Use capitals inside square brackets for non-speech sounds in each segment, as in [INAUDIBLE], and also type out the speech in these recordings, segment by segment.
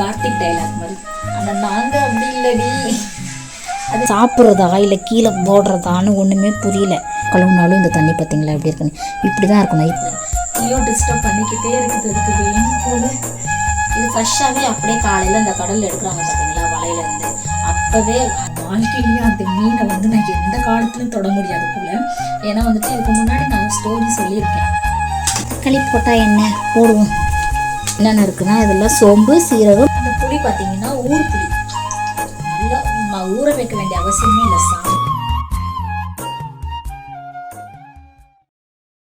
Karthik dialogue மாதிரி. ஆனால் நாங்கள் அப்படி இல்லடி. அது சாப்பிட்றதா இல்லை கீழே போடுறதான்னு ஒன்றுமே புரியல. கழுவுனாலும் இந்த தண்ணி பார்த்தீங்களா எப்படி இருக்குன்னு. இப்படி தான் இருக்கணும் இப்போ ஐயோ டிஸ்டர்ப் பண்ணிக்கிட்டே இருக்குது வேணும் போல. இது ஃப்ரெஷ்ஷாகவே அப்படியே காலையில் அந்த கடலில் எடுக்கிறாங்க பார்த்தீங்களா வலையிலேருந்து அப்போவே வாழ்க்கையிலேயே அந்த மீனை வந்து நான் எந்த காலத்துலையும் தொட முடியாது போல. ஏன்னா வந்துட்டு இதுக்கு முன்னாடி நான் ஸ்டோரி சொல்லியிருக்கேன். தக்காளி போட்டால் என்ன? போடுவோம். என்னென்ன இருக்குன்னா இதெல்லாம் சோம்பு சீரகம் பார்த்தீங்கன்னா ஊர் புளி நல்லா ஊற வைக்க வேண்டிய அவசியமே இல்லை சாமி.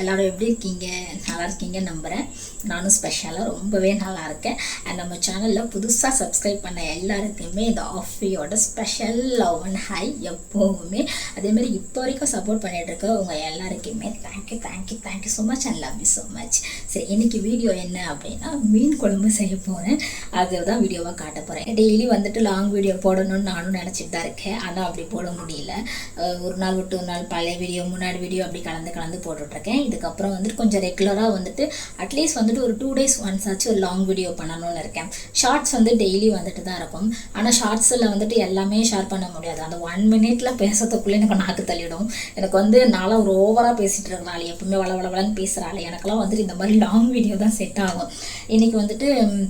எல்லாரும் எப்படி இருக்கீங்க? நல்லா இருக்கீங்க நம்புகிறேன் நானும் ஸ்பெஷலாக ரொம்பவே நல்லா இருக்கேன். அண்ட் நம்ம சேனலில் புதுசாக சப்ஸ்கிரைப் பண்ண எல்லாருக்குமே இந்த ஆஃபியோட ஸ்பெஷல் லவ் அண்ட் ஹை எப்போவுமே. அதேமாதிரி இப்போ வரைக்கும் சப்போர்ட் பண்ணிட்டு இருக்க உங்கள் எல்லாருக்குமே thank you thank you thank you so much and love you so much சரி இன்றைக்கி வீடியோ என்ன அப்படின்னா மீன் குழம்பு செய்ய போகிறேன் அதுதான் வீடியோவாக காட்ட போகிறேன் டெய்லி வந்துட்டு லாங் வீடியோ போடணும்னு நானும் நினச்சிட்டு தான் இருக்கேன். ஆனால் அப்படி போட முடியல. ஒரு நாள் விட்டு ஒரு நாள் பழைய வீடியோ முன்னாடி வீடியோ அப்படி கலந்து கலந்து போட்டுட்ருக்கேன் இதுக்கப்புறம் வந்துட்டு கொஞ்சம் ரெகுலராக வந்துட்டு அட்லீஸ்ட் வந்து வந்துட்டு ஒரு டூ டேஸ் ஒன்ஸ் ஆச்சு ஒரு லாங் வீடியோ பண்ணணும்னு இருக்கேன். ஷார்ட்ஸ் வந்து டெய்லி வந்துட்டு தான் இருக்கும். ஆனால் ஷார்ட்ஸில் வந்துட்டு எல்லாமே ஷேர் பண்ண முடியாது. அந்த ஒன் மினிட்ல பேசுறதுக்குள்ளே எனக்கு நாக்கு தள்ளிடும். எனக்கு வந்து நாளாக ஒரு ஓவராக பேசிகிட்டு இருக்கனால எப்பவுமே வள வள வளன்னு பேசுகிறாள் எனக்கெல்லாம் வந்துட்டு இந்த மாதிரி லாங் வீடியோ தான் செட் ஆகும். இன்னைக்கு வந்துட்டு ம்,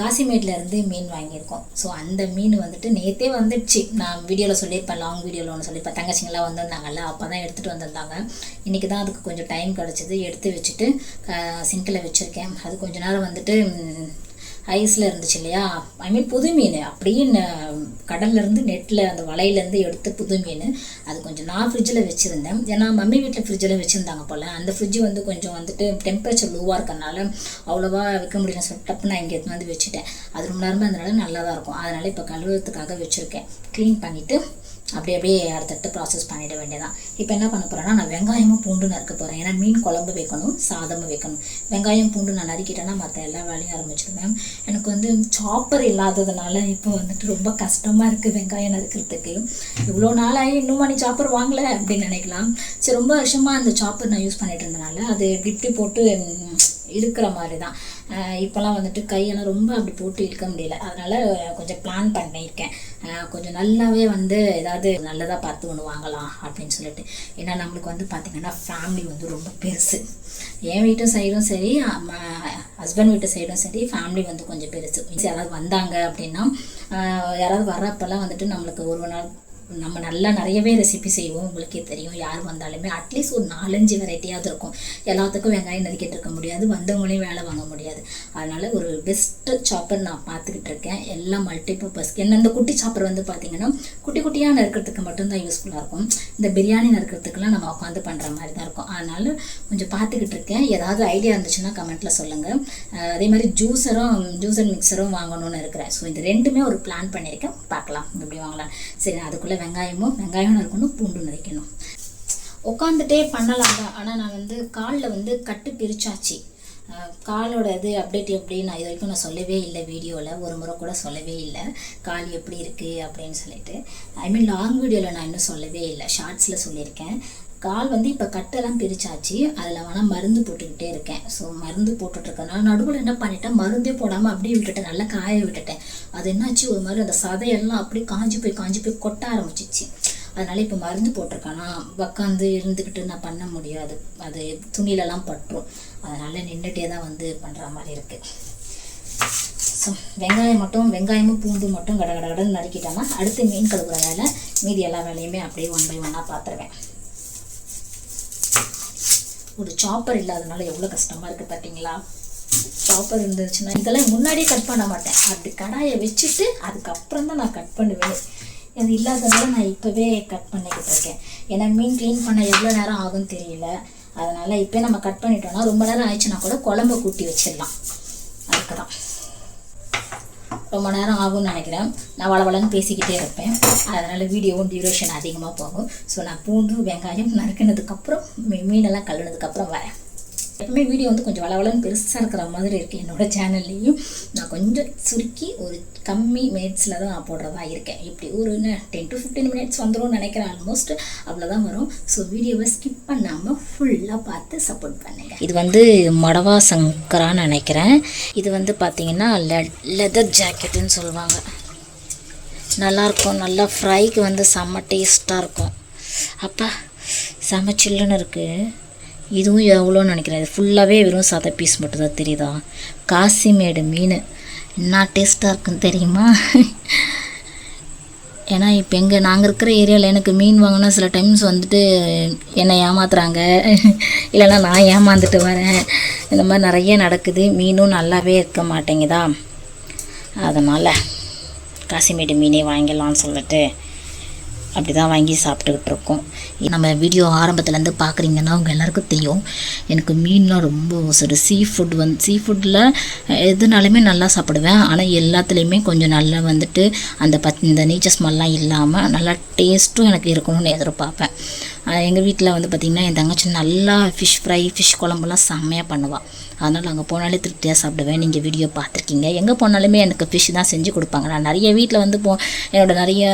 காசிமேட்ல இருந்து மீன் வாங்கியிருக்கோம். ஸோ அந்த மீன் வந்துட்டு நேத்தே வந்துடுச்சு. நான் வீடியோவில் சொல்லியிருப்பேன். லாங் வீடியோவில் ஒன்று சொல்லியிருப்பேன் தங்கச்சிங்களாம் வந்திருந்தாங்கல்ல அப்போ தான் எடுத்துகிட்டு வந்திருந்தாங்க. இன்றைக்கி தான் அதுக்கு கொஞ்சம் டைம் கிடச்சிது. எடுத்து வச்சுட்டு சிங்கில் வச்சுருக்கேன். அது கொஞ்ச நேரம் வந்துட்டு ஐஸில் இருந்துச்சு இல்லையா? ஐ மீன் புது மீன். அப்படியே கடல்லேருந்து நெட்டில் அந்த வலையிலேருந்து எடுத்து புது மீன். அது கொஞ்சம் நான் ஃப்ரிட்ஜில் வச்சுருந்தேன். ஏன்னா மம்மி வீட்டில் ஃப்ரிட்ஜில் வச்சுருந்தாங்க போல். அந்த ஃப்ரிட்ஜ் வந்து கொஞ்சம் வந்துட்டு டெம்பரேச்சர் லோவாக இருக்கனால அவ்வளோவா வைக்க முடியல. சொல்லிட்டு டப்பு நான் இங்கே எடுத்து வந்து வச்சுட்டேன். அது ரொம்ப நேரமாக இருந்தனால நல்லா தான் இருக்கும். அதனால் இப்போ கழுவுறதுக்காக வச்சுருக்கேன். க்ளீன் பண்ணிவிட்டு அப்படி அப்படியே அடுத்தடுத்து ப்ராசஸ் பண்ணிட வேண்டியதான் இப்போ என்ன பண்ண போகிறேன்னா நான் வெங்காயமும் பூண்டு நறுக்க போகிறேன் ஏன்னா மீன் குழம்பு வைக்கணும் சாதமும் வைக்கணும். வெங்காயம் பூண்டு நான் நறுக்கிட்டேன்னா மற்ற எல்லா வேலையும் ஆரம்பிச்சிருவேன் எனக்கு வந்து சாப்பர் இல்லாததுனால இப்போ வந்துட்டு ரொம்ப கஷ்டமாக இருக்குது வெங்காயம் நறுக்கிறதுக்கு. இவ்வளோ நாளாகி இன்னும் மணி சாப்பர் வாங்கலை அப்படின்னு நினைக்கலாம். சரி ரொம்ப வருஷமாக அந்த சாப்பர் நான் யூஸ் பண்ணிட்டு இருந்தனால அது இப்படி இப்படி போட்டு இருக்கிற மாதிரி தான் இப்போல்லாம் வந்துட்டு கையெல்லாம் ரொம்ப அப்படி போட்டு இழுக்க முடியல. அதனால் கொஞ்சம் பிளான் பண்ணியிருக்கேன். கொஞ்சம் நல்லாவே வந்து ஏதாவது நல்லதாக பார்த்து ஒன்று வாங்கலாம் அப்படின்னு சொல்லிட்டு. ஏன்னா நம்மளுக்கு வந்து பார்த்திங்கன்னா ஃபேமிலி வந்து ரொம்ப பெருசு. என் வீட்டு சைடும் சரி ஹஸ்பண்ட் வீட்டு சைடும் சரி ஃபேமிலி வந்து கொஞ்சம் பெருசு. யாராவது வந்தாங்க அப்படின்னா யாராவது வர்றப்பெல்லாம் வந்துட்டு நம்மளுக்கு ஒரு நாள் நம்ம நல்லா நிறையவே ரெசிபி செய்வோம். உங்களுக்கே தெரியும். யார் வந்தாலுமே அட்லீஸ்ட் ஒரு நாலஞ்சு வெரைட்டியாவது இருக்கும். எல்லாத்துக்கும் வெங்காயம் நறுக்கிட்டு இருக்க முடியாது. வந்தவங்களையும் வேலை வாங்க முடியாது. அதனால் ஒரு பெஸ்ட்டு சாப்பர் நான் பார்த்துக்கிட்டு இருக்கேன். எல்லாம் மல்டிபர்பஸ் என்ன இந்த குட்டி சாப்பர் வந்து பார்த்தீங்கன்னா குட்டி குட்டியாக நறுக்கிறதுக்கு மட்டும்தான் யூஸ்ஃபுல்லாக இருக்கும். இந்த பிரியாணி நறுக்கிறதுக்குலாம் நம்ம உட்காந்து பண்ணுற மாதிரி தான் இருக்கும். அதனால் கொஞ்சம் பார்த்துக்கிட்டு இருக்கேன். ஏதாவது ஐடியா இருந்துச்சுன்னா கமெண்ட்டில் சொல்லுங்கள் அதே மாதிரி ஜூஸரும் ஜூஸர் மிக்சரும் வாங்கணும்னு இருக்கிறேன். ஸோ இது ரெண்டுமே ஒரு பிளான் பண்ணியிருக்கேன். பார்க்கலாம். எப்படி வாங்கலாம். சரி அதுக்குள்ளே வெங்காயமும் வெங்காயம் நறுக்கணும் பூண்டு நறுக்கணும். உட்காந்துட்டே பண்ணலாம் தான் ஆனால் நான் வந்து காலில் வந்து கட்டு பிரிச்சாச்சு. காலோட இது அப்டேட் எப்படி நான் இது வரைக்கும் நான் சொல்லவே இல்லை வீடியோவில் ஒரு முறை கூட சொல்லவே இல்லை. கால் எப்படி இருக்குது அப்படின்னு சொல்லிட்டு. ஐ மீன் லாங் வீடியோவில் நான் இன்னும் சொல்லவே இல்லை. ஷார்ட்ஸில் சொல்லியிருக்கேன். கால் வந்து இப்போ கட்டெல்லாம் பிரிச்சாச்சு. அதில் வேணால் மருந்து போட்டுக்கிட்டே இருக்கேன். ஸோ மருந்து போட்டுட்ருக்கேன் நடுவில் என்ன பண்ணிட்டேன்? மருந்தே போடாமல் அப்படியே விட்டுட்டேன். நல்லா காய விட்டுட்டேன். அது என்னாச்சு? ஒரு மாதிரி அந்த சதையெல்லாம் அப்படியே காஞ்சி போய் காஞ்சி போய் கொட்ட ஆரம்பிச்சிச்சு. அதனால இப்போ மருந்து போட்டிருக்கானா? உக்காந்து இருந்துக்கிட்டு நான் பண்ண முடியாது. அது துணியிலலாம் பட்டுரும். அதனால நின்றுட்டே தான் வந்து பண்ணுற மாதிரி இருக்குது ஸோ வெங்காயம் மட்டும் வெங்காயமும் பூண்டு மட்டும் கட கட கடன்னு நறுக்கிட்டோம்னா அடுத்து மீன் கழுவுற வேலை மீதி எல்லா வேலையுமே அப்படியே ஒன் பை ஒன்னாக பார்த்துருவேன் ஒரு சாப்பர் இல்லாதனால எவ்வளோ கஷ்டமாக இருக்குது பார்த்தீங்களா சாப்பர் இருந்துச்சுன்னா இதெல்லாம் முன்னாடியே கட் பண்ண மாட்டேன். அப்படி கடாயை வச்சுட்டு அதுக்கப்புறம் தான் நான் கட் பண்ணுவேன். இது இல்லாதனால நான் இப்போவே கட் பண்ணிக்கிட்டு இருக்கேன். ஏன்னா மீன் க்ளீன் பண்ண எவ்வளோ நேரம் ஆகும்னு தெரியல. அதனால் இப்போ நம்ம கட் பண்ணிட்டோம்னா ரொம்ப நேரம் ஆயிடுச்சுன்னா கூட குழம்பு கூட்டி வச்சிடலாம். அதுக்கு தான் ரொம்ப நேரம் ஆகும்னு நினைக்கிறேன். நான் வளவளன்னு பேசிக்கிட்டே இருப்பேன். அதனால் வீடியோவும் டியூரேஷன் அதிகமாக போகும். ஸோ நான் பூண்டு வெங்காயம் நறுக்கினதுக்கப்புறம் மீ- மீனெல்லாம் கழுவினதுக்கப்புறம் வரேன். எப்பவுமே வீடியோ வந்து கொஞ்சம் வளவளன்னு பெருசாக இருக்கிற மாதிரி இருக்குது என்னோட சேனல்லையும் நான் கொஞ்சம் சுருக்கி ஒரு கம்மி மினிட்ஸில் தான் நான் போடுறதா இருக்கேன். இப்படி ஒரு என்ன டென் டு ஃபிஃப்டீன் மினிட்ஸ் வந்துடும் நினைக்கிறேன். ஆல்மோஸ்ட் அவ்வளோதான் வரும். ஸோ வீடியோவை ஸ்கிப் பண்ணாமல் ஃபுல்லாக பார்த்து சப்போர்ட் பண்ணுங்க. இது வந்து மடவா சங்கரான்னு நினைக்கிறேன். இது வந்து பார்த்தீங்கன்னா லெ லெதர் ஜாக்கெட்டுன்னு சொல்லுவாங்க. நல்லாயிருக்கும் நல்லா ஃப்ரைக்கு வந்து செம்ம டேஸ்ட்டாக இருக்கும். அப்பா செம்ம சில்லுன்னு இருக்குது இதுவும் எவ்வளோன்னு நினைக்கிறேன். இது ஃபுல்லாகவே வெறும் சதை பீஸ் மட்டும்தான் தெரியுதா? காசிமேடு மீன். என்ன டேஸ்ட்டாக இருக்குன்னு தெரியுமா? [LAUGHS] ஏன்னா இப்போ எங்கள் நாங்கள் இருக்கிற ஏரியாவில் எனக்கு மீன் வாங்கினா சில டைம்ஸ் வந்துட்டு என்னை ஏமாத்துறாங்க. [LAUGHS] இல்லைன்னா நான் ஏமாந்துட்டு வரேன். இந்த மாதிரி நிறைய நடக்குது. மீனும் நல்லாவே இருக்க மாட்டேங்குதா? அதனால் காசிமேடு மீனே வாங்கிடலான்னு சொல்லிட்டு அப்படி தான் வாங்கி சாப்பிட்டுக்கிட்டு இருக்கோம் நம்ம வீடியோ ஆரம்பத்துலேருந்து பார்க்குறீங்கன்னா அவங்க எல்லாருக்கும் தெரியும். எனக்கு மீன்லாம் ரொம்ப ஒரு சீ ஃபுட் வந்து சீ ஃபுட்டில் எதுனாலுமே நல்லா சாப்பிடுவேன். ஆனால் எல்லாத்துலேயுமே கொஞ்சம் நல்லா வந்துட்டு அந்த பத் இந்த நீச்சர் ஸ்மெல்லாம் இல்லாமல் நல்லா டேஸ்ட்டும் எனக்கு இருக்கணும்னு எதிர்பார்ப்பேன். எங்கள் வீட்டில் வந்து பார்த்திங்கன்னா என் தங்கச்சி நல்லா ஃபிஷ் ஃப்ரை ஃபிஷ் குழம்புலாம் செம்மையாக பண்ணுவாள் அதனால் அங்கே போனாலே திருப்தியாக சாப்பிடுவேன். நீங்கள் வீடியோ பார்த்துருக்கீங்க. எங்கே போனாலுமே எனக்கு ஃபிஷ் தான் செஞ்சு கொடுப்பாங்க. நான் நிறைய வீட்டில் வந்து போ என்னோட நிறைய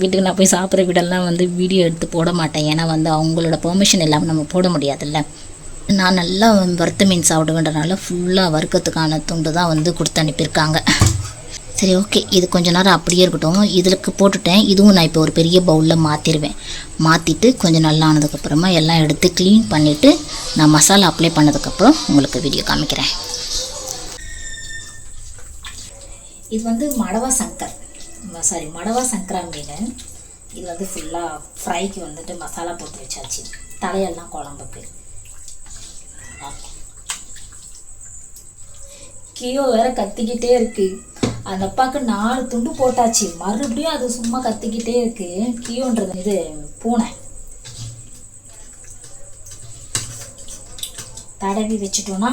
வீட்டுக்கு நான் போய் சாப்பிட்ற வீடெல்லாம் வந்து வீடியோ எடுத்து போட மாட்டேன். ஏன்னா வந்து அவங்களோட பெர்மிஷன் இல்லாமல் நம்ம போட முடியாதுல்ல. நான் நல்லா வறுத்த மீன் சாப்பிடுவேன்றனால ஃபுல்லாக வறுக்கிறதுக்கான துண்டு தான் வந்து கொடுத்து அனுப்பியிருக்காங்க. சரி ஓகே இது கொஞ்ச நேரம் அப்படியே இருக்கட்டும். இதுக்கு போட்டுட்டேன். இதுவும் நான் இப்போ ஒரு பெரிய பவுலில் மாற்றிடுவேன் மாற்றிட்டு கொஞ்சம் நல்லா ஆனதுக்கப்புறமா எல்லாம் எடுத்து க்ளீன் பண்ணிவிட்டு நான் மசாலா அப்ளை பண்ணதுக்கப்புறம் உங்களுக்கு வீடியோ காமிக்கிறேன். இது வந்து மடவா சங்கர். சாரி மடவா சங்கரா மீன் இது வந்து ஃபுல்லாக ஃப்ரைக்கு வந்துட்டு மசாலா போட்டு வச்சாச்சு. தலையெல்லாம் குழம்புக்கு. கியோ வேற கத்திக்கிட்டே இருக்குது அந்த அப்பாவுக்கு நாலு துண்டு போட்டாச்சு. மறுபடியும் அது சும்மா கத்திக்கிட்டே இருக்கு. கியோன்றது இது. பூனை. தடவி வச்சுட்டோன்னா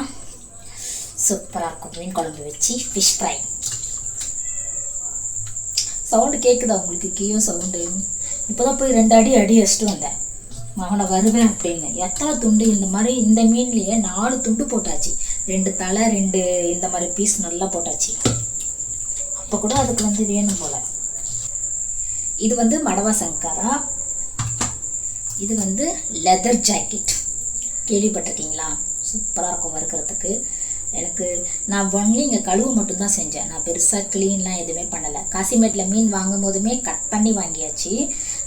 சூப்பராக இருக்கும். மீன் குழம்பு வச்சு ஃபிஷ் ஃப்ரை சவுண்டு கேட்குதா உங்களுக்கு? கியோ சவுண்டு இப்போதான் போய் ரெண்டு அடி அடி வச்சுட்டு வந்தேன். மகனை வருவேன் அப்படின்னு. எத்தனை துண்டு? இந்த மாதிரி இந்த மீன்லேயே நாலு துண்டு போட்டாச்சு. ரெண்டு தலை ரெண்டு இந்த மாதிரி பீஸ் நல்லா போட்டாச்சு. அப்போ கூட அதுக்கு வந்து வேணும் போல. இது வந்து மடவா சங்கரா. இது வந்து லெதர் ஜாக்கெட் கேள்விப்பட்டிருக்கீங்களா? சூப்பராக இருக்கும் வறுக்கிறதுக்கு. எனக்கு நான் ஒன்லி இங்கே கழுவு மட்டும்தான் செஞ்சேன். நான் பெருசாக க்ளீன்லாம் எதுவுமே பண்ணலை. காசிமேட்டில் மீன் வாங்கும் போதுமே கட் பண்ணி வாங்கியாச்சு.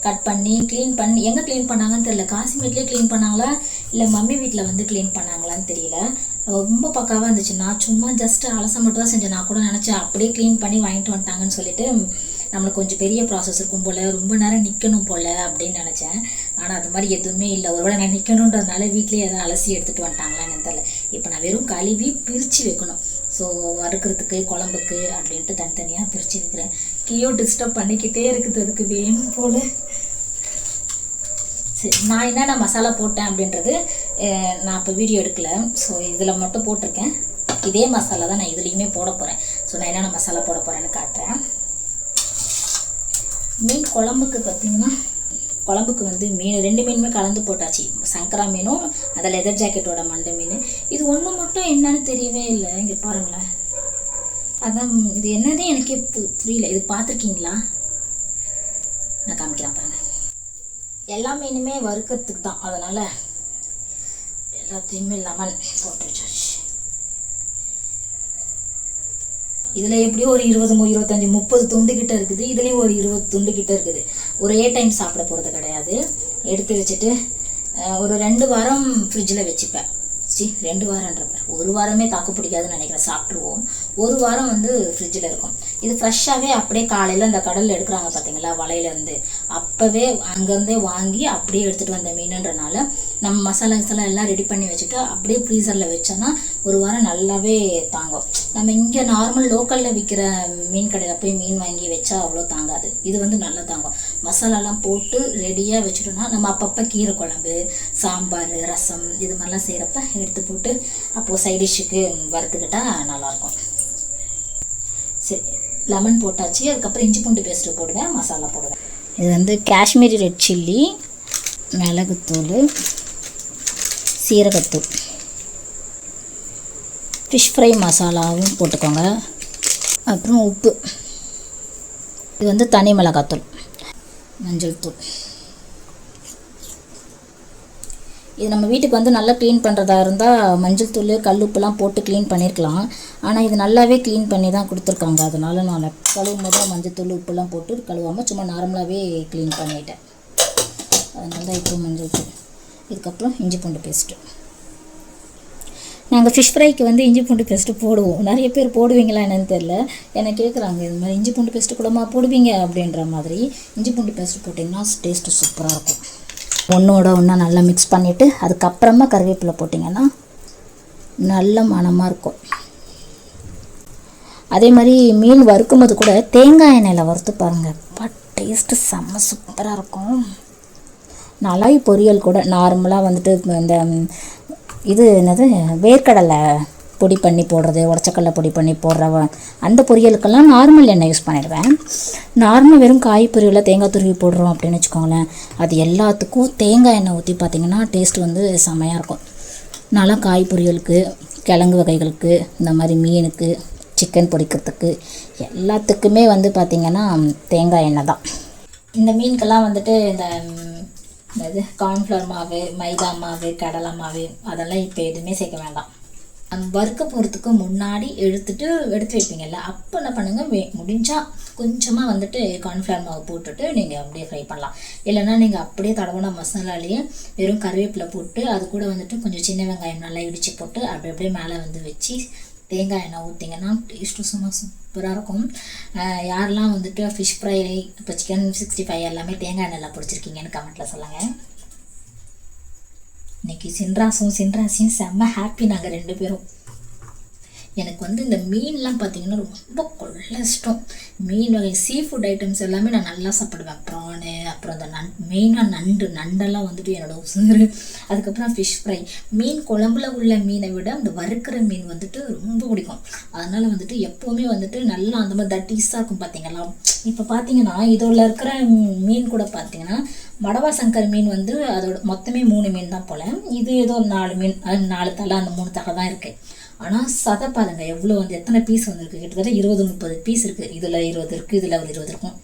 கட் பண்ணி க்ளீன் பண்ணி எங்கே க்ளீன் பண்ணாங்கன்னு தெரியல. காசிமேட்லேயே க்ளீன் பண்ணாங்களா? இல்லை மம்மி வீட்டில் வந்து க்ளீன் பண்ணாங்களான்னு தெரியல. ரொம்ப பக்காவாக இருந்துச்சு நான் சும்மா ஜஸ்ட் அலச மட்டும் தான் செஞ்சேன். நான் கூட நினச்சேன் அப்படியே க்ளீன் பண்ணி வாங்கிட்டு வந்துட்டாங்கன்னு சொல்லிட்டு நம்மளுக்கு கொஞ்சம் பெரிய ப்ராசஸ் இருக்கும் போல் ரொம்ப நேரம் நிற்கணும் போல் அப்படின்னு நினச்சேன். ஆனால் அது மாதிரி எதுவுமே இல்லை. ஒருவேளை நான் நிற்கணுன்றதுனால வீட்லேயே எதாவது அலசி எடுத்துகிட்டு வந்துட்டாங்களான்னு தெரில இப்போ நான் வெறும் கழுவி பிரித்து வைக்கணும். ஸோ வறுக்கிறதுக்கு குழம்புக்கு அப்படின்ட்டு தனித்தனியாக பிரித்து வைக்கிறேன். கியோ டிஸ்டர்ப் பண்ணிக்கிட்டே இருக்குது. அதுக்கு வேணும் போல். சரி நான் என்னென்ன மசாலா போட்டேன் அப்படின்றது நான் இப்போ வீடியோ எடுக்கலை. ஸோ இதில் மட்டும் போட்டிருக்கேன். இதே மசாலா தான் நான் இதுலேயுமே போட போகிறேன் ஸோ நான் என்னென்ன மசாலா போட போகிறேன்னு காட்டுறேன். மீன் குழம்புக்கு பார்த்தீங்கன்னா குழம்புக்கு வந்து மீன் ரெண்டு மீனுமே கலந்து போட்டாச்சு. சங்கரா மீனும் அதில் லெதர் ஜாக்கெட்டோட மண்டை மீன். இது ஒன்று மட்டும் என்னன்னு தெரியவே இல்லை. இங்கே பாருங்களேன். அதான் இது என்னதே எனக்கே பு- புரியல. இது பார்த்துருக்கீங்களா நான் காமிக்கிறேன் பாருங்க. எல்லா மீனுமே வறுக்கிறதுக்கு தான். அதனால் எல்லாத்தையுமே லெமன் போட்டு வச்சாச்சு இதில் எப்படியோ ஒரு இருபது மு- இருபத்தஞ்சி முப்பது துண்டு கிட்ட இருக்குது. இதுலேயும் ஒரு இருபது துண்டு கிட்ட இருக்குது. ஒரே டைம் சாப்பிட போகிறது கிடையாது. எடுத்து வச்சுட்டு ஒரு ரெண்டு வாரம் ஃப்ரிட்ஜில் வச்சுப்பேன். சி ரெண்டு வாரன்றப்ப ஒரு வாரமே தாக்கு பிடிக்காதுன்னு நினைக்கிறேன். சாப்பிட்ருவோம் ஒரு வாரம் வந்து ஃப்ரிட்ஜில் இருக்கும். இது ஃப்ரெஷ்ஷாகவே அப்படியே காலையில் அந்த கடலில் எடுக்கிறாங்க பார்த்தீங்களா வலையிலேருந்து அப்போவே அங்கேருந்தே வாங்கி அப்படியே எடுத்துகிட்டு வந்த மீனுன்றனால நம்ம மசாலா கிசாலா எல்லாம் ரெடி பண்ணி வச்சுட்டு அப்படியே ஃப்ரீசரில் வச்சோன்னா ஒரு வாரம் நல்லாவே தாங்கும். நம்ம இங்கே நார்மல் லோக்கலில் விற்கிற மீன் கடையில் போய் மீன் வாங்கி வச்சா அவ்வளோ தாங்காது. இது வந்து நல்லா தாங்கும். மசாலாலாம் போட்டு ரெடியாக வச்சுட்டோம்னா நம்ம அப்பப்போ கீரை குழம்பு சாம்பார் ரசம் இது மாதிரிலாம் செய்கிறப்ப எடுத்து போட்டு அப்போது சைட் டிஷ்ஷுக்கு நல்லாயிருக்கும். சரி லெமன் போட்டாச்சு அதுக்கப்புறம் இஞ்சி பூண்டு பேஸ்ட்டு போடுவேன் மசாலா போடுவேன். இது வந்து காஷ்மீரி ரெட் சில்லி மிளகுத்தூள் சீரகத்தூள். ஃபிஷ் ஃப்ரை மசாலாவும் போட்டுக்கோங்க. அப்புறம் உப்பு. இது வந்து தனி மிளகாத்தூள் மஞ்சள் தூள். இது நம்ம வீட்டுக்கு வந்து நல்லா க்ளீன் பண்ணுறதா இருந்தால் மஞ்சள் தூள் கல்லுப்புலாம் போட்டு க்ளீன் பண்ணியிருக்கலாம் ஆனால் இது நல்லாவே க்ளீன் பண்ணி தான் கொடுத்துருக்காங்க. அதனால் நான் கழுவும் போது மஞ்சள் தூள் உப்புலாம் போட்டு கழுவாமல் சும்மா நார்மலாகவே க்ளீன் பண்ணிட்டேன். அதனால தான் இப்போ மஞ்சள் தூள். இதுக்கப்புறம் இஞ்சி பூண்டு பேஸ்ட்டு நாங்கள் ஃபிஷ் ஃப்ரைக்கு வந்து இஞ்சி பூண்டு பேஸ்ட்டு போடுவோம். நிறைய பேர் போடுவீங்களா என்னென்னு தெரில என்னை கேட்குறாங்க இது மாதிரி இஞ்சி பூண்டு பேஸ்ட்டு கூடமா போடுவீங்க? அப்படின்ற மாதிரி. இஞ்சி பூண்டு பேஸ்ட்டு போட்டிங்கன்னா டேஸ்ட்டு சூப்பராக இருக்கும். ஒன்றோட ஒன்றா நல்லா மிக்ஸ் பண்ணிவிட்டு அதுக்கப்புறமா கருவேப்பிலை போட்டிங்கன்னா நல்ல மணமாக இருக்கும். அதே மாதிரி மீன் வறுக்கும்போது கூட தேங்காய் எண்ணெயில் வறுத்து பாருங்கள் பட் டேஸ்ட்டு செம்ம சூப்பராக இருக்கும். நலாய் பொரியல் கூட. நார்மலாக வந்துட்டு இந்த இது என்னது? வேர்க்கடலை. பொடி பண்ணி போடுறது உடச்சக்கடலை பொடி பண்ணி போடுற அந்த பொரியலுக்கெல்லாம் நார்மல் எண்ணெய் யூஸ் பண்ணிடுவேன். நார்மல் வெறும் காய் பொரியலில் தேங்காய் துருவி போடுறோம் அப்படின்னு வச்சுக்கோங்களேன். அது எல்லாத்துக்கும் தேங்காய் எண்ணெய் ஊற்றி பார்த்தீங்கன்னா டேஸ்ட் வந்து செமையாக இருக்கும். நல்லா காய் பொரியலுக்கு கிழங்கு வகைகளுக்கு இந்த மாதிரி மீனுக்கு சிக்கன் பொரிக்கிறதுக்கு எல்லாத்துக்குமே வந்து பார்த்திங்கன்னா தேங்காய் எண்ணெய் தான். இந்த மீனுக்கெல்லாம் வந்துட்டு இந்த இது கார்ன்ஃப்ளவர் மாவு மைதா மாவு கடலை மாவு அதெல்லாம் இப்போ எதுவுமே சேர்க்க வேண்டாம். வறுக்க போகிறதுக்கு முன்னாடி எடுத்துட்டு எடுத்து வைப்பீங்கல்ல அப்போ என்ன பண்ணுங்க வே- முடிஞ்சால் கொஞ்சமாக வந்துட்டு கார்ன்ஃப்ளவர் மாவு போட்டுட்டு நீங்கள் அப்படியே ஃப்ரை பண்ணலாம். இல்லைன்னா நீங்கள் அப்படியே தடவுன மசாலாலேயே வெறும் கருவேப்பிலை போட்டு அது கூட வந்துட்டு கொஞ்சம் சின்ன வெங்காயம் நல்லா இடித்து போட்டு அப்படி அப்படியே மேலே வந்து வச்சு தேங்காய் எண்ணெய் ஊற்றிங்கன்னா டேஸ்ட்டு சும்மா சூப்பராக இருக்கும். யாரெல்லாம் வந்துட்டு ஃபிஷ் ஃப்ரை இப்போ சிக்கன் சிக்ஸ்டி ஃபைவ் எல்லாமே தேங்காய் எண்ணெயில் பிடிச்சிருக்கீங்கன்னு கமெண்ட்டில் சொல்லுங்கள் இன்னைக்கு சின்ராசும் சின்ராசியும் செம்ம ஹாப்பி நாங்கள் ரெண்டு பேரும். எனக்கு வந்து இந்த மீன்லாம் பார்த்தீங்கன்னா ரொம்ப கொள்ள இஷ்டம். மீன் வகை சீ ஃபுட் ஐட்டம்ஸ் எல்லாமே நான் நல்லா சாப்பிடுவேன். ப்ரானு அப்புறம் அந்த நண் மெயினாக நண்டு நண்டெல்லாம் வந்துட்டு என்னோட உசுறு. அதுக்கப்புறம் ஃபிஷ் ஃப்ரை மீன் குழம்புல உள்ள மீனை விட அந்த வறுக்கிற மீன் வந்துட்டு ரொம்ப பிடிக்கும். அதனால் வந்துட்டு எப்போவுமே வந்துட்டு நல்லா அந்த மாதிரி தட்டீஸாக இருக்கும் பார்த்தீங்களா இப்போ பார்த்தீங்கன்னா இதோட இருக்கிற மீன் கூட பார்த்தீங்கன்னா மடவா சங்கர் மீன் வந்து அதோட மொத்தமே மூணு மீன் தான் போல. இது ஏதோ ஒரு நாலு மீன் நாலு தலை அந்த மூணு தலை தான் இருக்குது ஆனால் சதை பாருங்க எவ்வளோ வந்து எத்தனை பீஸ் வந்திருக்கு? கிட்டத்தட்ட இருபது முப்பது பீஸ் இருக்குது இதில் இருபது இருக்குது இதில் ஒரு இருபது இருக்கும்.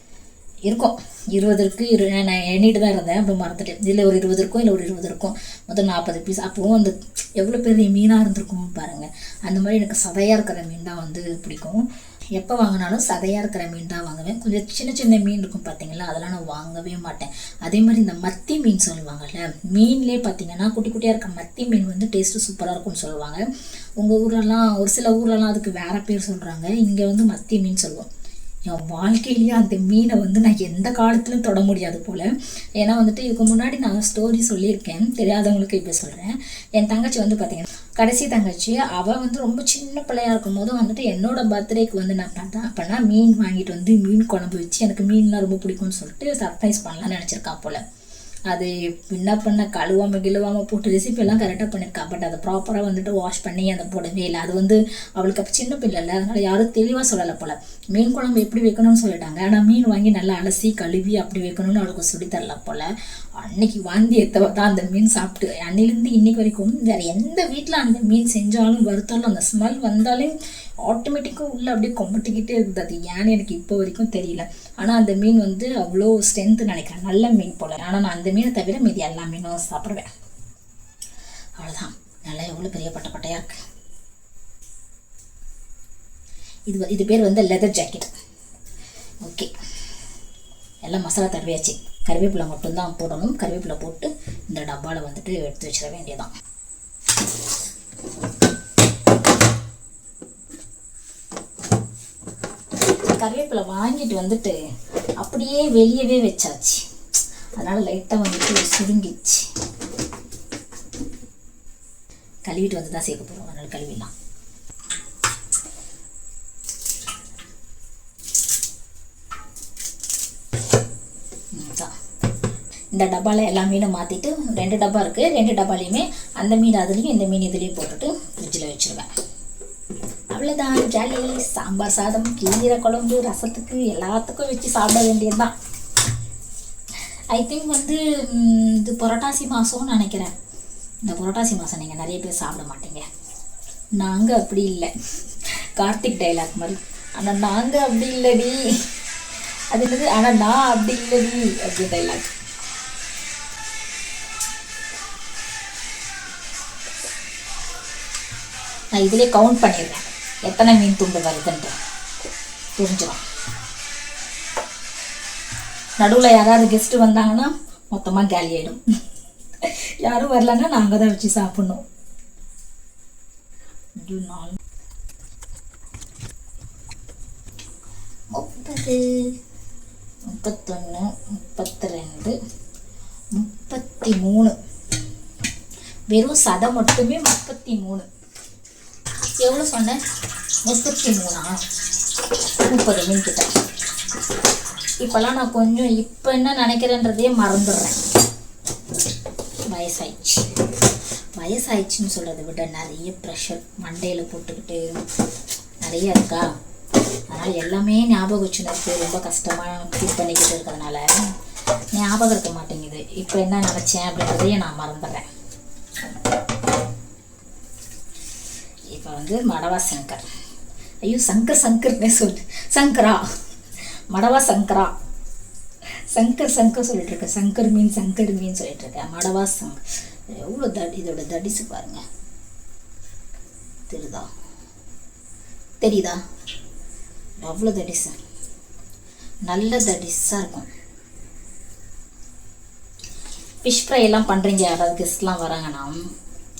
இருக்கும். இருபது இருக்குது இரு நான் எண்ணிட்டு தான் இருந்தேன். அப்போ மறந்துட்டேன். இதில் ஒரு இருபது இருக்கும் இல்லை ஒரு இருபது இருக்கும். மொத்தம் நாற்பது பீஸ் அப்போவும் அந்த எவ்வளோ பெரிய மீனாக இருந்திருக்கும் பாருங்கள் அந்த மாதிரி எனக்கு சதையாக இருக்கிற மீன் தான் வந்து பிடிக்கும். எப்போ வாங்கினாலும் சதையாக இருக்கிற மீன் தான் வாங்குவேன். கொஞ்சம் சின்ன சின்ன மீன் இருக்கும் பார்த்தீங்களா அதெல்லாம் நான் வாங்கவே மாட்டேன். அதே மாதிரி இந்த மத்தி மீன் சொல்லுவாங்கல்ல மீன்லேயே பார்த்தீங்கன்னா குட்டி குட்டியாக இருக்க மத்தி மீன் வந்து டேஸ்ட்டு சூப்பராக இருக்கும்னு சொல்லுவாங்க. உங்கள் ஊரெல்லாம் ஒரு சில ஊர்லலாம் அதுக்கு வேறு பேர் சொல்கிறாங்க இங்கே வந்து மத்தி மீன் சொல்லுவோம். என் வாழ்க்கையிலேயே அந்த மீனை வந்து நான் எந்த காலத்துலையும் தொட முடியாது போல். ஏன்னா வந்துட்டு இதுக்கு முன்னாடி நான் ஸ்டோரி சொல்லியிருக்கேன். தெரியாதவங்களுக்கு இப்போ சொல்கிறேன் என் தங்கச்சி வந்து பார்த்தீங்கன்னா கடைசி தங்கச்சி அவள் வந்து ரொம்ப சின்ன பிள்ளையா இருக்கும் போது வந்துட்டு என்னோட பர்த்டேக்கு வந்து நான் பண்ணேன் அப்போனா மீன் வாங்கிட்டு வந்து மீன் குழம்பு வச்சு எனக்கு மீன்லாம் ரொம்ப பிடிக்கும்னு சொல்லிட்டு சர்ப்ரைஸ் பண்ணலாம்னு நினச்சிருக்கா போல். அது என்ன பண்ண கழுவாமல் கிழுவாமல் போட்டு ரெசிபி எல்லாம் கரெக்டாக பண்ணியிருக்கா பட் அதை ப்ராப்பராக வந்துட்டு வாஷ் பண்ணி அதை போடவே இல்லை. அது வந்து அவளுக்கு அப்போ சின்ன பிள்ளை இல்லை. அதனால் யாரும் தெளிவாக சொல்லலை போல். மீன் குழம்பு எப்படி வைக்கணும்னு சொல்லிட்டாங்க. ஆனால் மீன் வாங்கி நல்லா அலசி கழுவி அப்படி வைக்கணும்னு அவளுக்கு சொல்லி தரல போல். அன்னைக்கு வாந்தி எத்தவ தான் அந்த மீன் சாப்பிட்டு அன்னிலேருந்து இன்னைக்கு வரைக்கும் வேறு எந்த வீட்டில் அந்த மீன் செஞ்சாலும் வறுத்தாலும் அந்த ஸ்மெல் வந்தாலே ஆட்டோமேட்டிக்காக உள்ளே அப்படியே கொம்பட்டிக்கிட்டே இருக்குது. அது ஏன்னு எனக்கு இப்போ வரைக்கும் தெரியல. ஆனால் அந்த மீன் வந்து அவ்வளோ ஸ்ட்ரென்த்து நினைக்கிறேன். நல்ல மீன் போல. ஆனால் நான் அந்த மீனை தவிர மீதி எல்லா மீனும் சாப்பிடுவேன். அவ்வளோதான் நல்லா எவ்வளோ பெரிய பட்டை பட்டையாக இருக்கு. இது வ- இது பேர் வந்து லெதர் ஜாக்கெட் ஓகே எல்லாம் மசாலா தருவையாச்சு கருவேப்பிலை மட்டும்தான் போடணும். கருவேப்பிலை போட்டு இந்த டப்பாவில் வந்துட்டு எடுத்து வச்சிட வேண்டியதான் கருவேப்பிலை வாங்கிட்டு வந்துட்டு அப்படியே வெளியவே வச்சாச்சு. அதனால் லைட்டாக வந்துட்டு சுருங்கிச்சு கழுவிட்டு வந்து தான் சேர்க்க போகிறோம் அதனால் கழுவிடலாம். இந்த டப்பாவில் எல்லா மீனும் மாற்றிட்டு ரெண்டு டப்பா இருக்குது ரெண்டு டப்பாலையுமே அந்த மீன் அதுலேயும் இந்த மீன் இதுலேயும் போட்டுட்டு ஃப்ரிட்ஜில் வச்சுருவேன். அவ்வளோதான் ஜாலி. சாம்பார் சாதம் கீரை குழம்பு ரசத்துக்கு எல்லாத்துக்கும் வச்சு சாப்பிட வேண்டியதுதான். ஐ திங்க் வந்து இது புரட்டாசி மாதம்னு நினைக்கிறேன். இந்த புரட்டாசி மாதம் நீங்கள் நிறைய பேர் சாப்பிட மாட்டீங்க. நாங்கள் அப்படி இல்லை. கார்த்திக் டைலாக் மாதிரி. ஆனால் நாங்கள் அப்படி இல்லடி. அது என்னது? ஆனால் நான் அப்படி இல்லடி அப்படி டைலாக் நான் இதிலே கவுண்ட் பண்ணிடுறேன். எத்தனை மீன் துண்டு வருதுன்ட்டு தெரிஞ்சிடும் நடுவில் யாராவது கெஸ்ட்டு வந்தாங்கன்னா மொத்தமாக காலி ஆகிடும் யாரும் வரலன்னா நாங்கள் தான் வச்சு சாப்பிட்ணும். முப்பது முப்பத்தொன்று முப்பத்தி ரெண்டு முப்பத்தி மூணு வெறும் சதை மட்டுமே முப்பத்தி மூணு எவ்வளோ சொன்னேன் முப்பத்தி மூணா? முப்பது மீன் கிட்ட இப்போல்லாம் நான் கொஞ்சம் இப்போ என்ன நினைக்கிறேன்றதையே மறந்துடுறேன். வயசாயிடுச்சு. வயசாயிடுச்சுன்னு சொல்கிறத விட நிறைய ப்ரெஷர் மண்டையில் போட்டுக்கிட்டு நிறைய இருக்கா? அதனால் எல்லாமே ஞாபகம் வச்சுன்னு இருக்கு ரொம்ப கஷ்டமாக ஃபீல் பண்ணிக்கிட்டு இருக்கிறதுனால ஞாபகம் இருக்க மாட்டேங்குது. இப்போ என்ன நினச்சேன் அப்படின்றதையே நான் மறந்துடுறேன். வந்து மடவா சங்கர். ஐயோ சங்கர் சங்கர்னே சொல்லு. சங்கரா. மடவா சங்கரா. சங்கர் சங்கர் சொல்லிட்டு இருக்கேன் சங்கர் மீன் சங்கர் மீன் சொல்லிட்டு இருக்கேன் மடவா சங் எவ்வளோ தடி இதோட தடிசு பாருங்க. தெரியுதா? தெரியுதா? அவ்வளோ தடிசு. நல்ல தடிஸாக இருக்கும். ஃபிஷ் ஃப்ரை எல்லாம் பண்ணுறீங்க யாராவது கெஸ்ட்லாம் வராங்கன்னா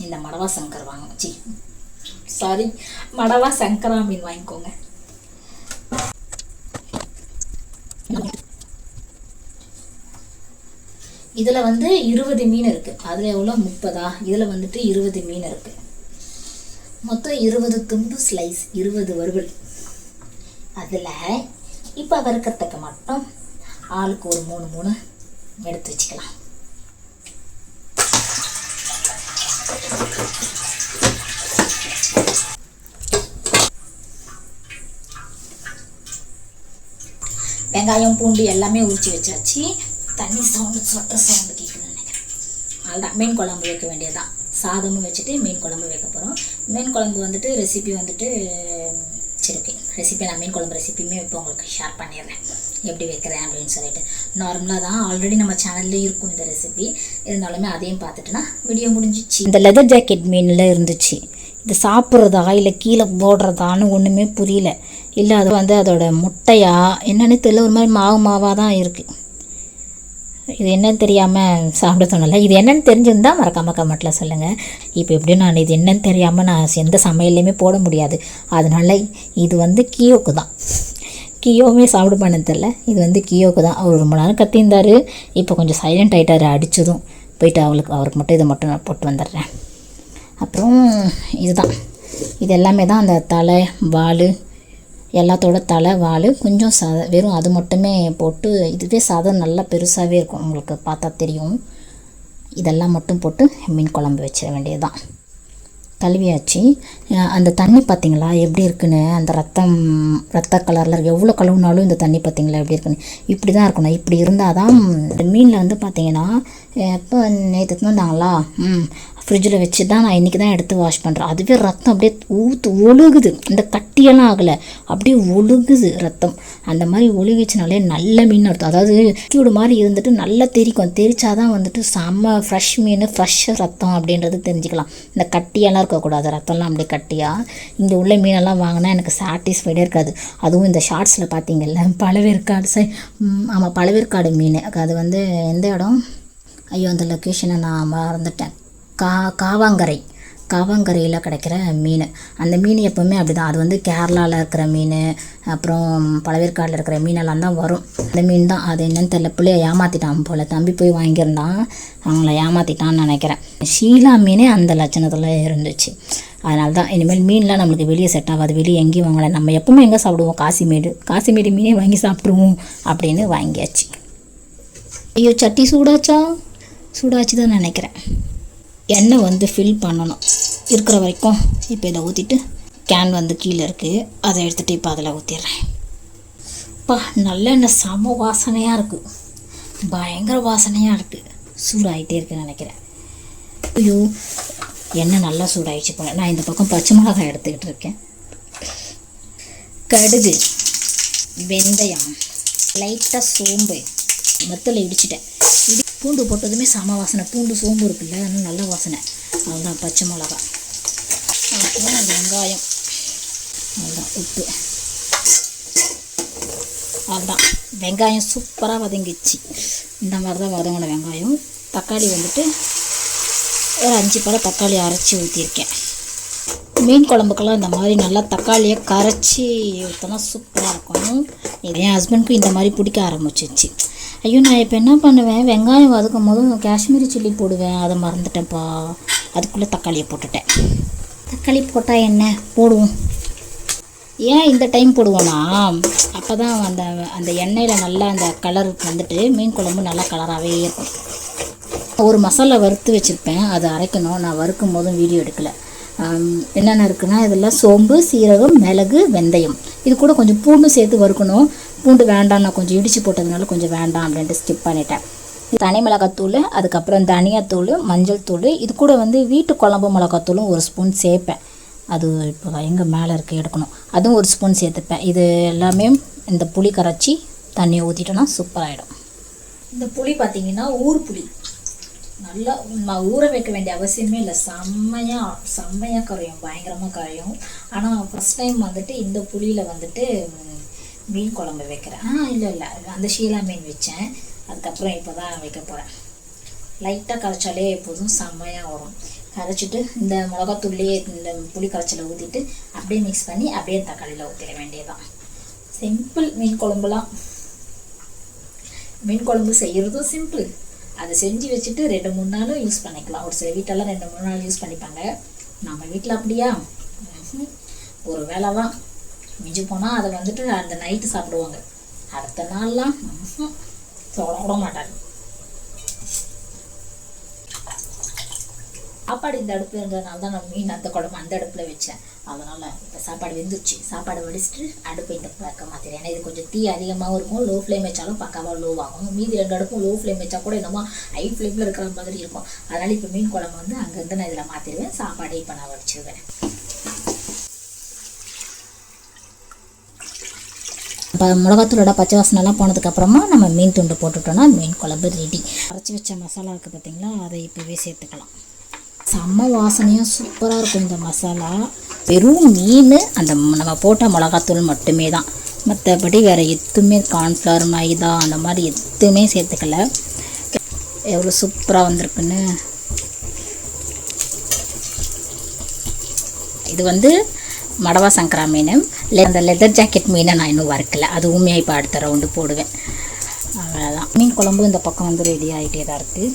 இந்த மடவா சங்கர் வாங்க. சி சாரி மடவா சங்கரா மீன் வாங்கிக்கோங்க. இதில் வந்து இருபது மீன் இருக்குது அதில் எவ்வளோ? முப்பதா? இதில் வந்துட்டு இருபது மீன் இருக்குது மொத்தம் இருபது துண்டு ஸ்லைஸ் இருபது வறுவல். அதில் இப்போ வறுக்கிறதுக்கு மட்டும் ஆளுக்கு ஒரு மூணு மூணு எடுத்து வச்சுக்கலாம். வெங்காயம் பூண்டு எல்லாமே உரிச்சு வச்சாச்சு. தண்ணி சவுண்டு சொட்ட சவுண்டு கேட்குது நினைக்கிறேன். அதுதான் மீன் குழம்பு வைக்க வேண்டியதுதான். சாதமும் வச்சுட்டு மீன் குழம்பு வைக்க போகிறோம் மீன் குழம்பு வந்துட்டு ரெசிபி வந்துட்டு சரி ஓகே ரெசிபி நான் மீன் குழம்பு ரெசிபியுமே இப்போ உங்களுக்கு ஷேர் பண்ணிடுறேன். எப்படி வைக்கிறேன் அப்படின்னு சொல்லிட்டு. நார்மலாக தான் ஆல்ரெடி நம்ம சேனல்லே இருக்கும் இந்த ரெசிபி இருந்தாலுமே அதையும் பார்த்துட்டுனா வீடியோ முடிஞ்சிச்சு. இந்த லெதர் ஜாக்கெட் மீனில் இருந்துச்சு. இது சாப்பிட்றதா இல்லை கீழே போடுறதான்னு ஒன்றுமே புரியல. இல்லை அது வந்து அதோட முட்டையா? என்னன்னு தெரியல. ஒரு மாதிரி மாவு மாவாக தான் இருக்குது இது என்னன்னு தெரியாமல் சாப்பிட தோணலை. இது என்னன்னு தெரிஞ்சிருந்தால் மறக்காம கமெண்ட்டில் சொல்லுங்கள் இப்போ எப்படியும் நான் இது என்னன்னு தெரியாமல் நான் எந்த சமையல்லையுமே போட முடியாது. அதனால இது வந்து கியோக்கு தான். கியோவுமே சாப்பிட பண்ண தெரில இது வந்து கியோக்கு தான். அவர் ரொம்ப நேரம் கத்தியிருந்தார். இப்போ கொஞ்சம் சைலண்ட் ஆகிட்டார் அடித்ததும் போயிட்டு அவளுக்கு அவருக்கு மட்டும் இதை மட்டும் நான் போட்டு வந்துடுறேன். அப்புறம் இதுதான். இது எல்லாமே தான் அந்த தலை வால் எல்லாத்தோட தலை வால் கொஞ்சம் சா வெறும் அது மட்டுமே போட்டு இதுவே சாதம் நல்லா பெருசாகவே இருக்கும் உங்களுக்கு பார்த்தா தெரியும். இதெல்லாம் மட்டும் போட்டு மீன் குழம்பு வச்சிட வேண்டியது தான் கழுவியாச்சு அந்த தண்ணி பார்த்திங்களா எப்படி இருக்குன்னு? அந்த ரத்தம் ரத்த கலரில் எவ்வளோ கழுவுனாலும் இந்த தண்ணி பார்த்தீங்களா எப்படி இருக்குன்னு. இப்படி தான் இருக்கணும். இப்படி இருந்தால் தான் இந்த மீனில் வந்து பார்த்தீங்கன்னா எப்போ நேற்று வந்தாங்களா ம் ஃப்ரிட்ஜில் வச்சு தான் நான் இன்றைக்கி தான் எடுத்து வாஷ் பண்ணுறேன் அதுவே ரத்தம் அப்படியே ஊற்று ஒழுகுது. இந்த கட்டியெல்லாம் ஆகலை. அப்படியே ஒழுகுது ரத்தம். அந்த மாதிரி ஒழுகிச்சுனாலே நல்ல மீன் அர்த்தம் அதாவது கியூடு மாதிரி இருந்துட்டு நல்லா தெரிக்கும். தெரிச்சாதான் வந்துட்டு செம்ம ஃப்ரெஷ் மீன் ஃப்ரெஷ் ரத்தம் அப்படின்றது தெரிஞ்சுக்கலாம். இந்த கட்டியெல்லாம் இருக்கக்கூடாது. ரத்தம்லாம் அப்படியே கட்டியாக இங்கே உள்ள மீனெல்லாம் வாங்கினா எனக்கு சாட்டிஸ்ஃபைடே இருக்காது. அதுவும் இந்த ஷார்ட்ஸில் பார்த்தீங்கல்ல பழவேற்காடு சை ஆமாம் பழவேற்காடு மீன். அது வந்து எந்த இடம்? ஐயோ அந்த லொக்கேஷனை நான் மறந்துட்டேன். கா காவாங்கரை. காவாங்கரையில் கிடைக்கிற மீன். அந்த மீன் எப்போவுமே அப்படி தான் அது வந்து கேரளாவில் இருக்கிற மீன் அப்புறம் பழவேற்காடில் இருக்கிற மீனெல்லாம் தான் வரும். அந்த மீன் தான். அது என்னன்னு தெரியல. பிள்ளைய ஏமாற்றிட்டான் போல். தம்பி போய் வாங்கியிருந்தான். அவங்கள ஏமாற்றிட்டான்னு நினைக்கிறேன். ஷீலா மீனே அந்த லட்சணத்தில் இருந்துச்சு. அதனால தான் இனிமேல் மீன்லாம் நம்மளுக்கு வெளியே செட் ஆகாது. வெளியே எங்கேயும் வாங்கலை. நம்ம எப்பவுமே எங்கே சாப்பிடுவோம்? காசிமேடு. காசிமேடு மீனே வாங்கி சாப்பிட்ருவோம் அப்படின்னு வாங்கியாச்சு. ஐயோ சட்டி சூடாச்சா? சூடாச்சு தான் நினைக்கிறேன். எண்ணெய் வந்து ஃபில் பண்ணணும். இருக்கிற வரைக்கும் இப்போ இதை ஊற்றிட்டு கேன் வந்து கீழே இருக்குது அதை எடுத்துகிட்டு இப்போ அதில் ஊற்றிடுறேன் அப்பா நல்லெண்ணெய் செம வாசனையாக இருக்குது பயங்கர வாசனையாக இருக்குது சூடாகிட்டே இருக்குன்னு நினைக்கிறேன். ஐயோ எண்ணெய் நல்லா சூடாகிடுச்சு போல. நான் இந்த பக்கம் பச்சை மிளகாய் எடுத்துக்கிட்டு இருக்கேன். கடுகு வெந்தயம் லைட்டாக சோம்பு. வத்தலை இடிச்சிட்டேன். இடி பூண்டு போட்டதுமே சம வாசனை. பூண்டு சோம்பு இருக்குல்ல அதனால் நல்ல வாசனை. அதுதான் பச்சை மிளகா. அப்புறம் வெங்காயம். அதுதான் உப்பு. அதுதான் வெங்காயம் சூப்பராக வதங்கிச்சு இந்த மாதிரி தான் வதங்கின வெங்காயம். தக்காளி வந்துட்டு ஒரு அஞ்சு பழம் தக்காளி அரைச்சி ஊற்றிருக்கேன் மீன் குழம்புக்கெல்லாம் இந்த மாதிரி நல்லா தக்காளியை கரைச்சி ஊற்றினா சூப்பராக இருக்கும். என் ஹஸ்பண்ட்க்கும் இந்த மாதிரி பிடிக்க ஆரம்பிச்சிச்சு ஐயோ நான் இப்போ என்ன பண்ணுவேன்? வெங்காயம் வதக்கும் போது காஷ்மீரி சில்லி போடுவேன். அதை மறந்துட்டேன்ப்பா. அதுக்குள்ளே தக்காளியை போட்டுட்டேன். தக்காளி போட்டால் என்ன? போடுவோம். ஏன் இந்த டைம் போடுவோன்னா அப்போ தான் அந்த அந்த எண்ணெயில் நல்லா அந்த கலர் வந்துட்டு மீன் குழம்பு நல்லா கலராகவே இருக்கும். ஒரு மசாலா வறுத்து வச்சுருப்பேன். அதை அரைக்கணும். நான் வறுக்கும் போதும் வீடியோ எடுக்கலை. என்னென்ன இருக்குன்னா இதெல்லாம் சோம்பு சீரகம் மிளகு வெந்தயம். இது கூட கொஞ்சம் பூண்டு சேர்த்து வறுக்கணும். பூண்டு வேண்டாம் நான் கொஞ்சம் இடித்து போட்டதுனால கொஞ்சம் வேண்டாம் அப்படின்ட்டு ஸ்கிப் பண்ணிட்டேன். தனி மிளகாத்தூள் அதுக்கப்புறம் தனியாத்தூள் மஞ்சள் தூள் இது கூட வந்து வீட்டு குழம்பு மிளகாத்தூளும் ஒரு ஸ்பூன் சேர்ப்பேன். அது இப்போ எங்கே மேலே இருக்க எடுக்கணும். அதுவும் ஒரு ஸ்பூன் சேர்த்துப்பேன். இது எல்லாமே இந்த புளி கரைச்சி தண்ணியை ஊற்றிட்டோன்னா சூப்பராகிடும் இந்த புளி பார்த்திங்கன்னா ஊர் புளி. நல்லா நான் ஊற வைக்க வேண்டிய அவசியமே இல்லை. செம்மையாக செம்மையாக கரையும். பயங்கரமாக கரையும். ஆனால் ஃபஸ்ட் டைம் வந்துட்டு இந்த புளியில் வந்துட்டு மீன் குழம்பு வைக்கிறேன். ஆ இல்லை இல்லை. அந்த ஷீலா மீன் வச்சேன். அதுக்கப்புறம் இப்போ தான் வைக்க போகிறேன் லைட்டாக கரைச்சாலே எப்போதும் செம்மையாக வரும். கரைச்சிட்டு இந்த மிளகாத்தூள்லேயே இந்த புளி கரைச்சலை ஊற்றிட்டு அப்படியே மிக்ஸ் பண்ணி அப்படியே தக்காளியில் ஊற்றிட வேண்டியதுதான். சிம்பிள் மீன் குழம்புலாம். மீன் குழம்பு செய்கிறதும் சிம்பிள் அதை செஞ்சு வச்சுட்டு ரெண்டு மூணு நாளும் யூஸ் பண்ணிக்கலாம். ஒரு சில வீட்டெல்லாம் ரெண்டு மூணு நாள் யூஸ் பண்ணிப்பாங்க. நம்ம வீட்டில் அப்படியா? ஒரு வேலை தான். மிஞ்சி போனால் அதை வந்துட்டு அந்த நைட்டு சாப்பிடுவாங்க. அடுத்த நாள்லாம் ம்ஹும். தொட விட மாட்டாங்க. சாப்பாடு இந்த அடுப்பு இருந்ததுனால தான் நான் மீன் அந்த குழம்பு அந்த அடுப்பில் வச்சேன். அதனால் இப்போ சாப்பாடு வெந்துருச்சு. சாப்பாடு வடிச்சிட்டு அடுப்பு இந்த பக்கம் மாற்றிடுறேன் ஏன்னா இது கொஞ்சம் தீ அதிகமாகவும் இருக்கும். லோ ஃப்ளேம் வச்சாலும் பக்காவாக லோ ஆகும் மீதி ரெண்டு அடுப்பும் லோ ஃப்ளேம் வச்சா கூட என்னமோ ஹை ஃப்ளேமில் இருக்கிற மாதிரி இருக்கும். அதனால் இப்போ மீன் குழம்பு வந்து அங்கேருந்து நான் இதில் மாற்றிடுவேன் சாப்பாடு இப்போ நான் வடிச்சிடுவேன் இப்போ மிளகாத்தூளோட பச்சை வாசனைலாம் போனதுக்கப்புறமா நம்ம மீன் துண்டு போட்டுட்டோம்னா மீன் குழம்பு ரெடி அரைச்சி வச்ச மசாலா இருக்குது பார்த்தீங்களா அதை இப்போவே சேர்த்துக்கலாம். செம்ம வாசனையும் சூப்பராக இருக்கும் இந்த மசாலா. வெறும் மீன் அந்த நம்ம போட்ட மிளகாத்தூள் மட்டுமே தான். மற்றபடி வேறு எதுவுமே கார்ன்ஃப்ளவர் மைதா அந்த மாதிரி எதுவுமே சேர்த்துக்கல. எவ்வளோ சூப்பராக வந்திருக்குன்னு. இது வந்து மடவா சங்கரா மீன். அந்த லெதர் ஜாக்கெட் மீனை நான் இன்னும் வறுக்கல. அதுவுமே இப்போ அடுத்த ரவுண்டு போடுவேன். அவ்வளோதான் மீன் குழம்பு இந்த பக்கம் வந்து ரெடி ஆகிட்டே தான் இருக்குது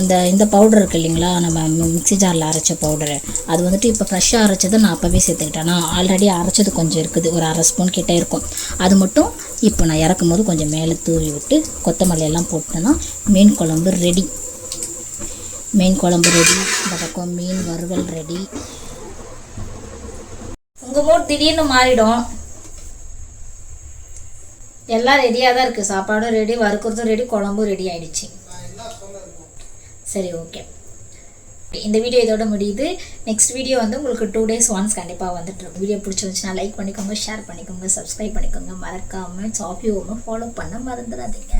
இந்த இந்த பவுடர் இருக்கு இல்லைங்களா? நம்ம மிக்ஸி ஜாரில் அரைச்ச பவுடரு அது வந்துட்டு இப்போ ஃப்ரெஷ்ஷாக அரைச்சதை நான் அப்போவே சேர்த்துக்கிட்டேன். நான் ஆல்ரெடி அரைச்சது கொஞ்சம் இருக்குது. ஒரு அரை ஸ்பூன் கிட்டே இருக்கும். அது மட்டும் இப்போ நான் இறக்கும் போது கொஞ்சம் மேலே தூவி விட்டு கொத்தமல்லி எல்லாம் போட்டேன்னா மீன் குழம்பு ரெடி மீன் குழம்பு ரெடி இந்த பக்கம் மீன் வறுவல் ரெடி உங்கள் மூட் திடீர்னு மாறிடும். எல்லாம் ரெடியாக தான் இருக்குது சாப்பாடும் ரெடி வறுக்கிறதும் ரெடி குழம்பும் ரெடி ஆகிடுச்சி சரி ஓகே இந்த வீடியோ இதோட முடியுது. நெக்ஸ்ட் வீடியோ வந்து உங்களுக்கு டூ டேஸ் ஒன்ஸ் கண்டிப்பாக வந்துட்டு வீடியோ பிடிச்சிருந்துச்சுன்னா லைக் பண்ணிக்கோங்க ஷேர் பண்ணிக்கோங்க சப்ஸ்கிரைப் பண்ணிக்கோங்க. மறக்காமல் சாஃபி ஃபாலோ பண்ண மறந்துடாதீங்க.